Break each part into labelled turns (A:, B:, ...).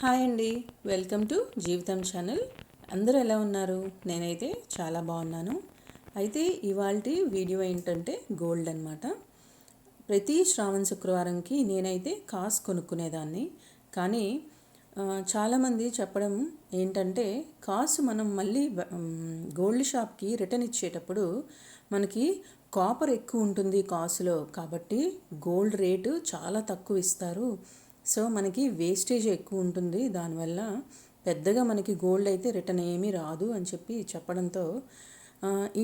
A: Hi అండి. Welcome to Jeevitham channel. అందరూ ఎలా ఉన్నారు? నేనైతే చాలా బాగున్నాను. అయితే ఇవాళ వీడియో ఏంటంటే గోల్డ్ అనమాట ప్రతి శ్రావణ శుక్రవారంకి నేనైతే కాస్ కొనుక్కునేదాన్ని. కానీ చాలామంది చెప్పడం ఏంటంటే కాసు మనం మళ్ళీ గోల్డ్ షాప్కి రిటర్న్ ఇచ్చేటప్పుడు మనకి కాపర్ ఎక్కువ ఉంటుంది కాసులో. కాబట్టి గోల్డ్ రేటు చాలా తక్కువ ఇస్తారు. సో మనకి వేస్టేజ్ ఎక్కువ ఉంటుంది. దానివల్ల పెద్దగా మనకి గోల్డ్ అయితే రిటర్న్ ఏమీ రాదు అని చెప్పి చెప్పడంతో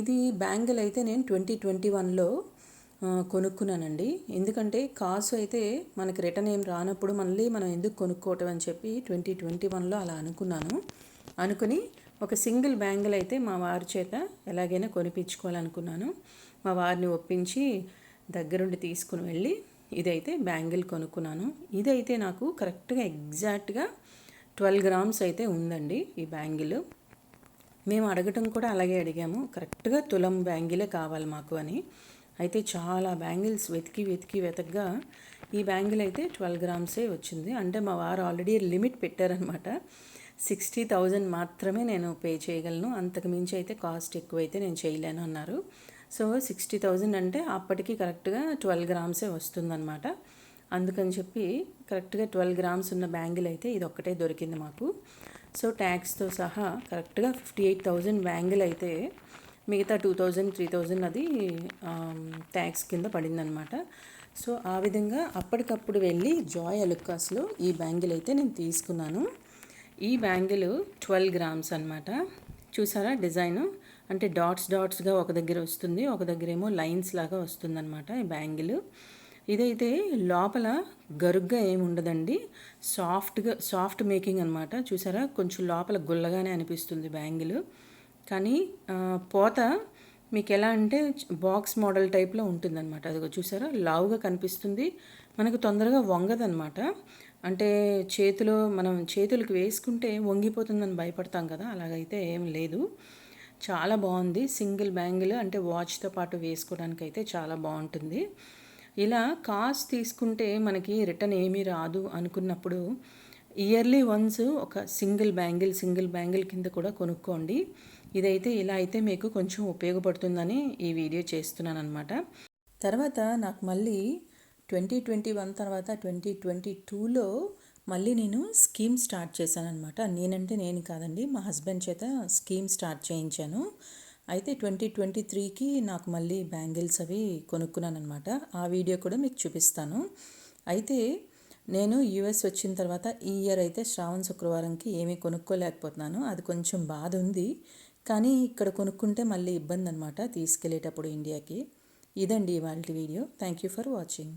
A: ఇది బ్యాంగిల్ అయితే నేను ట్వంటీ ట్వంటీ వన్లో కొనుక్కున్నానండి. ఎందుకంటే కాసు అయితే మనకి రిటర్న్ ఏం రానప్పుడు మళ్ళీ మనం ఎందుకు కొనుక్కోవటం అని చెప్పి ట్వంటీ ట్వంటీ వన్లో అలా అనుకున్నాను. అనుకుని ఒక సింగిల్ బ్యాంగిల్ అయితే మా వారి చేత ఎలాగైనా కొనిపించుకోవాలనుకున్నాను. మా వారిని ఒప్పించి దగ్గరుండి తీసుకుని వెళ్ళి ఇదైతే బ్యాంగిల్ కొనుక్కున్నాను. ఇదైతే నాకు కరెక్ట్గా ఎగ్జాక్ట్గా ట్వెల్వ్ గ్రామ్స్ అయితే ఉందండి ఈ బ్యాంగిల్. మేము అడగటం కూడా అలాగే అడిగాము. కరెక్ట్గా తులం బ్యాంగిలే కావాలి మాకు అని. అయితే చాలా బ్యాంగిల్స్ వెతికి వెతికి వెతకగా ఈ బ్యాంగిల్ అయితే ట్వెల్వ్ గ్రామ్సే వచ్చింది. అంటే మా వారు ఆల్రెడీ లిమిట్ పెట్టారనమాట. సిక్స్టీ థౌజండ్ మాత్రమే నేను పే చేయగలను. అంతకు మించి అయితే కాస్ట్ ఎక్కువైతే నేను చేయలేను అన్నారు. సో సిక్స్టీ థౌజండ్ అంటే అప్పటికి కరెక్ట్గా ట్వెల్వ్ గ్రామ్సే వస్తుందన్నమాట. అందుకని చెప్పి కరెక్ట్గా ట్వెల్వ్ గ్రామ్స్ ఉన్న బ్యాంగిల్ అయితే ఇది ఒక్కటే దొరికింది మాకు. సో ట్యాక్స్తో సహా కరెక్ట్గా ఫిఫ్టీ ఎయిట్ థౌజండ్ బ్యాంగిల్ అయితే మిగతా టూ థౌజండ్ త్రీ థౌజండ్ అది ట్యాక్స్ కింద పడిందనమాట సో ఆ విధంగా అప్పటికప్పుడు వెళ్ళి జాయ్ అలుక్కాస్లో ఈ బ్యాంగిల్ అయితే నేను తీసుకున్నాను. ఈ బ్యాంగిల్ ట్వెల్వ్ గ్రామ్స్ అనమాట చూసారా డిజైన్? అంటే డాట్స్ డాట్స్గా ఒక దగ్గర వస్తుంది ఒక దగ్గర ఏమో లైన్స్ లాగా వస్తుందన్నమాట ఈ బ్యాంగిల్. ఇదైతే లోపల గరుగ్గా ఏమి ఉండదండి సాఫ్ట్గా సాఫ్ట్ మేకింగ్ అనమాట చూసారా? కొంచెం లోపల గుల్లగానే అనిపిస్తుంది బ్యాంగిల్. కానీ పోత మీకు ఎలా అంటే బాక్స్ మోడల్ టైప్లో ఉంటుందన్నమాట. అది చూసారా? లావుగా కనిపిస్తుంది. మనకు తొందరగా వంగదనమాట అంటే చేతిలో మనం చేతులకు వేసుకుంటే వంగిపోతుందని భయపడతాం కదా? అలాగైతే ఏం లేదు. చాలా బాగుంది. సింగిల్ బ్యాంగిల్ అంటే వాచ్తో పాటు వేసుకోవడానికి అయితే చాలా బాగుంటుంది. ఇలా కాస్ట్ తీసుకుంటే మనకి రిటర్న్ ఏమీ రాదు అనుకున్నప్పుడు ఇయర్లీ వన్స్ ఒక సింగిల్ బ్యాంగిల్ సింగిల్ బ్యాంగిల్ కింద కూడా కొనుక్కోండి. ఇదైతే ఇలా అయితే మీకు కొంచెం ఉపయోగపడుతుందని ఈ వీడియో చేస్తున్నాను అనమాట తర్వాత నాకు మళ్ళీ ట్వంటీ ట్వంటీ వన్ తర్వాత ట్వంటీ ట్వంటీ టూలో మళ్ళీ నేను స్కీమ్ స్టార్ట్ చేశాను అనమాట నేనంటే నేను కాదండి మా హస్బెండ్ చేత స్కీమ్ స్టార్ట్ చేయించాను. అయితే ట్వంటీ ట్వంటీ త్రీకి నాకు మళ్ళీ బ్యాంగిల్స్ అవి కొనుక్కున్నాను అనమాట ఆ వీడియో కూడా మీకు చూపిస్తాను. అయితే నేను యూఎస్ వచ్చిన తర్వాత ఈ ఇయర్ అయితే శ్రావణ శుక్రవారంకి ఏమీ కొనుక్కోలేకపోతున్నాను. అది కొంచెం బాధ ఉంది. కానీ ఇక్కడ కొనుక్కుంటే మళ్ళీ ఇబ్బంది అనమాట తీసుకెళ్ళేటప్పుడు ఇండియాకి. ఇదండి ఇవాళ video. Thank you for watching.